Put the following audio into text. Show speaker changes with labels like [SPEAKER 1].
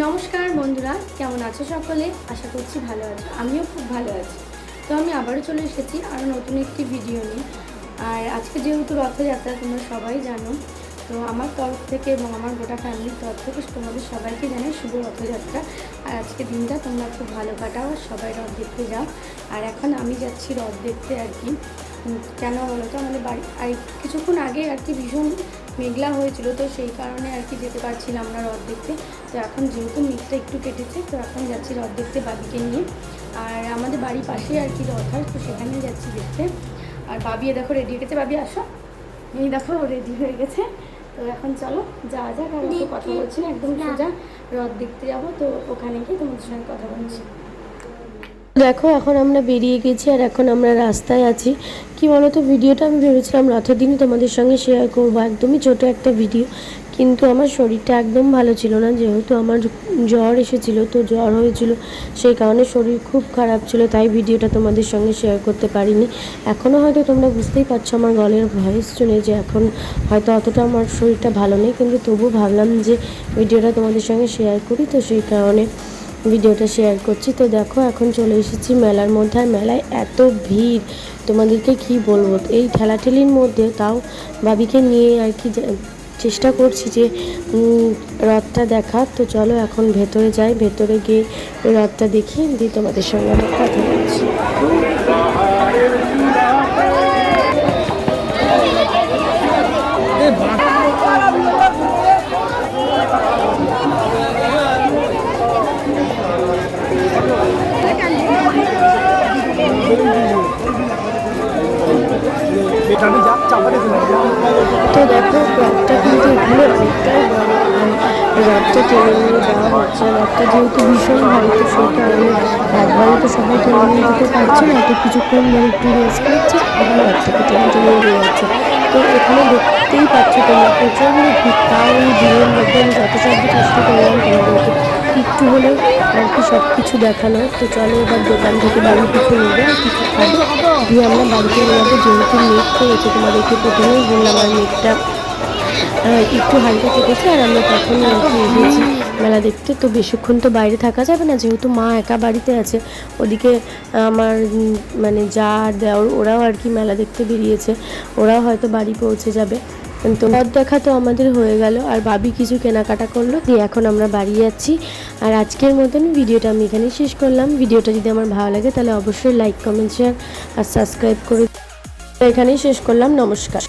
[SPEAKER 1] নমস্কার বন্ধুরা, কেমন আছো সকলে? আশা করছি ভালো আছো। আমিও খুব ভালো আছি। তো আমি আবারও চলে এসেছি আরও নতুন একটি ভিডিও নিয়ে। আর আজকে যেহেতু রথযাত্রা, তোমরা সবাই জানো, তো আমার তরফ থেকে এবং আমার গোটা ফ্যামিলির তরফ থেকে তোমাদের সবাইকে জানাই শুভ রথযাত্রা। আর আজকে দিনটা তোমরা খুব ভালো কাটাও সবাই রথ দেখতে যাও। আর এখন আমি যাচ্ছি রথ দেখতে আর কি। কেন বলো তো? আমাদের বাড়ি আর কিছুক্ষণ আগে আর কি ভীষণ মেঘলা হয়েছিল তো সেই কারণে আর কি যেতে পারছিলাম না রথ দেখতে। তো এখন যেহেতু মেঘটা একটু কেটেছে তো এখন যাচ্ছি রথ দেখতে বাবিকে নিয়ে। আর আমাদের বাড়ির পাশেই আর কি রথ হয় তো সেখানে যাচ্ছি দেখতে। আর বাবিয়ে দেখো রেডি হয়ে গেছে? বাবি আসো। এই দেখো রেডি হয়ে গেছে। তো এখন চলো যা যাক আর কথা বলছি না একদম সোজা রথ দেখতে যাব। তো ওখানে গিয়ে তোমাদের সঙ্গে কথা বলছি।
[SPEAKER 2] দেখো, এখন আমরা বেরিয়ে গেছি আর এখন আমরা রাস্তায় আছি। কি বলতো, ভিডিওটা আমি ভেবেছিলাম রথের দিনই তোমাদের সঙ্গে শেয়ার করব, একদমই ছোট একটা ভিডিও কিন্তু আমার শরীরটা একদম ভালো ছিল না, যেহেতু আমার জ্বর এসেছিল, তো জ্বর হয়েছিল, সেই কারণে শরীর খুব খারাপ ছিল, তাই ভিডিওটা তোমাদের সঙ্গে শেয়ার করতে পারিনি। এখনও হয়তো তোমরা বুঝতেই পারছ আমার গলের ভয়েস শুনে যে এখন হয়তো অতটা আমার শরীরটা ভালো নেই, কিন্তু তবু ভাবলাম যে ভিডিওটা তোমাদের সঙ্গে শেয়ার করি, তো সেই কারণে ভিডিওটা শেয়ার করছি। তো দেখো, এখন চলে এসেছি মেলার মধ্যে। আর মেলায় এত ভিড়। তোমাদেরকে কি বলব? এই ঠেলাঠেলির মধ্যে তাও বাবিকে নিয়ে আর কি চেষ্টা করছি যে রথটা দেখা তো চলো এখন ভেতরে যাই। ভেতরে গিয়ে রথটা দেখি। দিয়ে তোমাদের সঙ্গে আমি কথা বলছি। তো দেখো রথটা কিন্তু এখানে অনেকটাই বড় রথটা টেনে নিয়ে যাওয়া হচ্ছে রথটা যেহেতু ভীষণ ভারী, তো সেই কারণে তো সবাই টেনে নিয়ে যেতে পারছে না। তো কিছুক্ষণ ধরে একটু রেস্ট করছে আবার রথটাকে টেনে টেনে নিয়ে যাচ্ছে। তো এখানে দেখতেই পাচ্ছ তোমরা প্রচণ্ড ভিড় তাও এই ভিড়ের মধ্যে আমি যথাসাধ্য চেষ্টা করলাম তোমাদেরকে একটু হলেও আর কি সব কিছু দেখানো। তো চলো এবার দোকান থেকে বাড়ি কিছু নেবে আর কিছু খাব। দিয়ে আমরা বাড়িতে নেওয়া যেহেতু মেঘ করেছে তোমাদেরকে প্রথমেই বললাম, আর মেঘটা একটু হালকা কেটেছে আর আমরা তখন আর কি এগিয়েছি। মেলা দেখতে তো বেশিক্ষণ তো বাইরে থাকা যাবে না, যেহেতু মা একা বাড়িতে আছে। ওদিকে আমার মানে যা আর দেওর ওরাও আর কি মেলা দেখতে বেরিয়েছে। ওরাও হয়তো বাড়ি পৌঁছে যাবে। তো পথ দেখা তো আমাদের হয়ে গেল আর বাবি কিছু কেনাকাটা করল, দিয়ে এখন আমরা বাড়ি যাচ্ছি। আর আজকের মতন ভিডিওটা আমি এখানেই শেষ করলাম। ভিডিওটা যদি আমার ভালো লাগে তাহলে অবশ্যই লাইক, কমেন্ট শেয়ার আর সাবস্ক্রাইব করে এখানেই শেষ করলাম। নমস্কার।